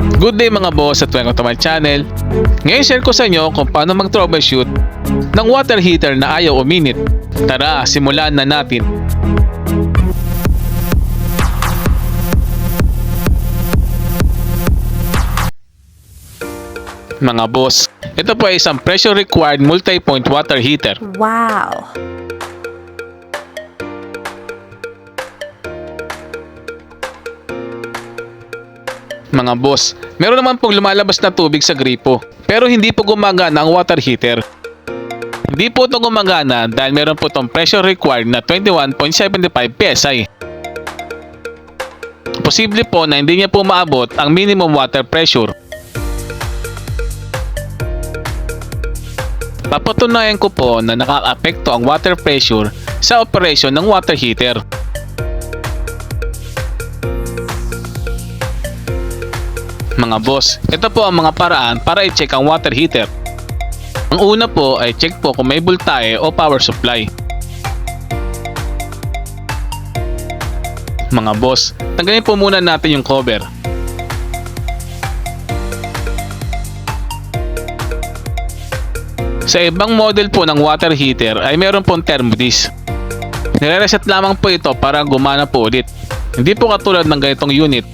Good day mga boss at welcome to my channel. Ngayon share ko sa inyo kung paano mag-troubleshoot ng water heater na ayaw uminit. Tara, simulan na natin. Mga boss, ito po ay isang pressure required multi-point water heater. Wow. Mga boss, meron naman pong lumalabas na tubig sa gripo. Pero hindi po gumagana ang water heater. Hindi po ito gumagana dahil meron po itong pressure required na 21.75 PSI. Posible po na hindi niya po maabot ang minimum water pressure. Papatunayan ko po na nakaka-apekto ang water pressure sa operation ng water heater. Mga boss, ito po ang mga paraan para i-check ang water heater. Ang una po ay check po kung may voltahe o power supply. Mga boss, tanggalin po muna natin yung cover. Sa ibang model po ng water heater ay meron pong thermodisc. Nire-reset lamang po ito para gumana po ulit. Hindi po katulad ng ganitong unit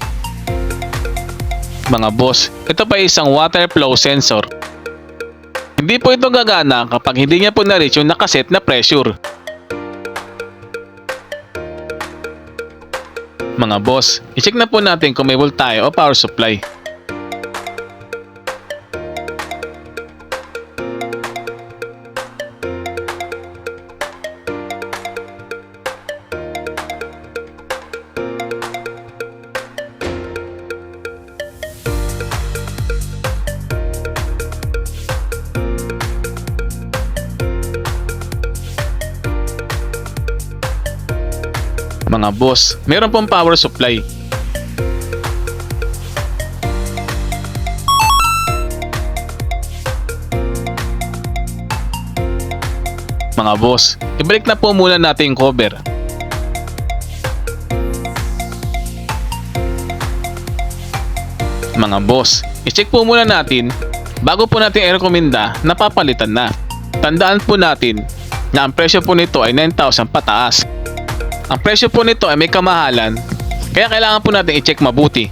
mga boss, ito pa isang water flow sensor. Hindi po ito gagana kapag hindi niya po na-reach yung nakaset na pressure. Mga boss, i-check na po natin kung may voltahe o power supply. Mga boss, meron pong power supply. Mga boss, ibalik na po muna natin cover. Mga boss, i-check po muna natin bago po natin i-recommenda na papalitan na. Tandaan po natin na ang presyo po nito ay 9,000 pataas. Ang presyo po nito ay may kamahalan, kaya kailangan po natin i-check mabuti.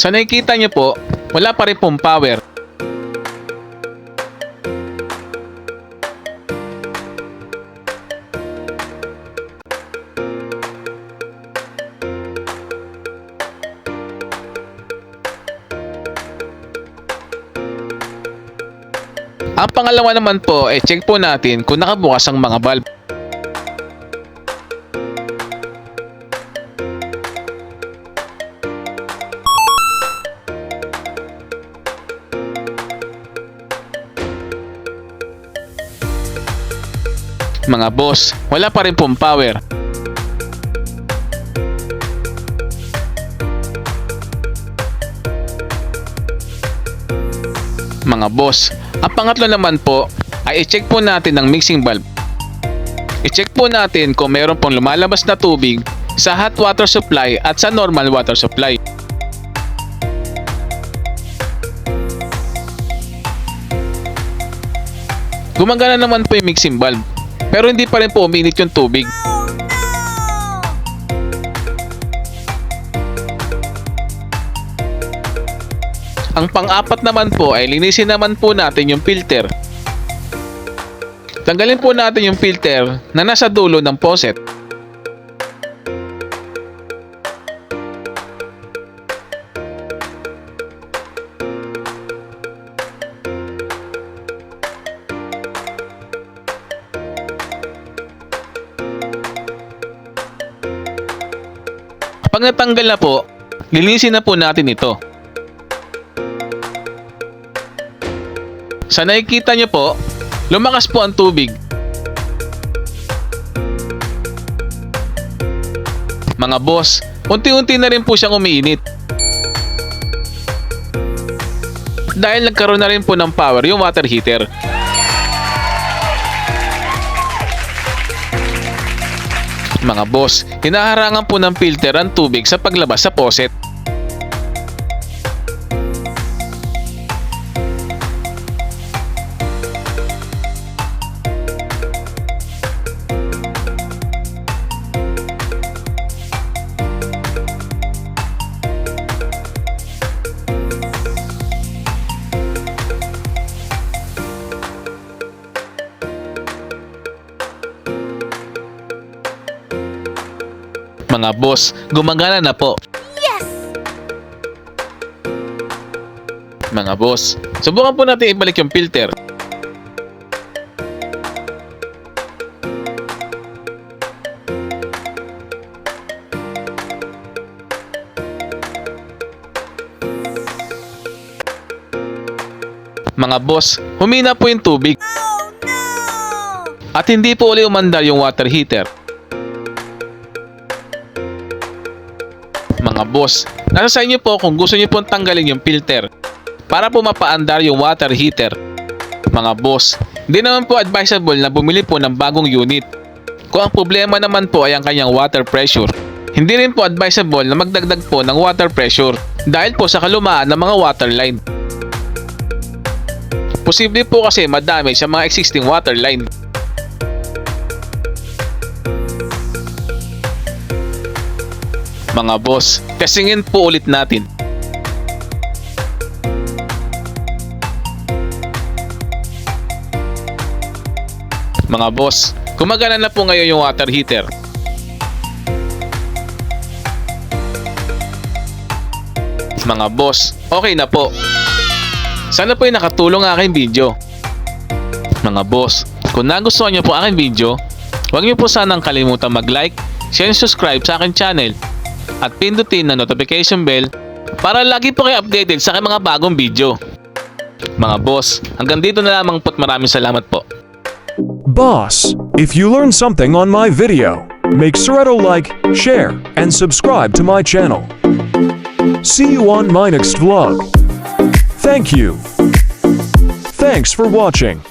Sa nakikita niyo po, wala pa rin pong power. Ang pangalawa naman po ay check po natin kung nakabukas ang mga valve. Mga boss, wala pa rin pong power. Mga boss, ang pangatlo naman po ay i-check po natin ang mixing valve. I-check po natin kung meron pong lumalabas na tubig sa hot water supply at sa normal water supply. Gumagana naman po yung mixing valve pero hindi pa rin po uminit yung tubig. Ang pang-apat naman po ay linisin naman po natin yung filter. Tanggalin po natin yung filter na nasa dulo ng faucet. Pag natanggal na po, linisin na po natin ito. Sa nakikita nyo po, lumakas po ang tubig. Mga boss, unti-unti na rin po siyang umiinit. Dahil nagkaroon na rin po ng power yung water heater. Mga boss, hinaharangan po ng filter ang tubig sa paglabas sa faucet. Mga boss, gumagana na po. Mga boss, subukan po natin ibalik yung filter. Mga boss, humina po yung tubig. At hindi po uli umandar yung water heater. Mga boss, nasa sa inyo po kung gusto niyo pong tanggalin yung filter para po mapaandar yung water heater. Mga boss, hindi naman po advisable na bumili po ng bagong unit. Kung ang problema naman po ay ang kanyang water pressure, hindi rin po advisable na magdagdag po ng water pressure dahil po sa kalumaan ng mga water line. Posible po kasi madami sa mga existing water line. Mga boss, testingin po ulit natin. Mga boss, gumagana na po ngayon yung water heater. Mga boss, okay na po. Sana po ay nakatulong ang aking video. Mga boss, kung nagustuhan niyo po aking video, huwag niyo po sanang kalimutan mag-like, share and subscribe sa aking channel at pindutin ang notification bell para lagi po kayo updated sa aking mga bagong video. Mga boss, hanggang dito na lamang po't maraming salamat po. Boss, if you learned something on my video, make sure to like, share, and subscribe to my channel. See you on my next vlog. Thank you. Thanks for watching.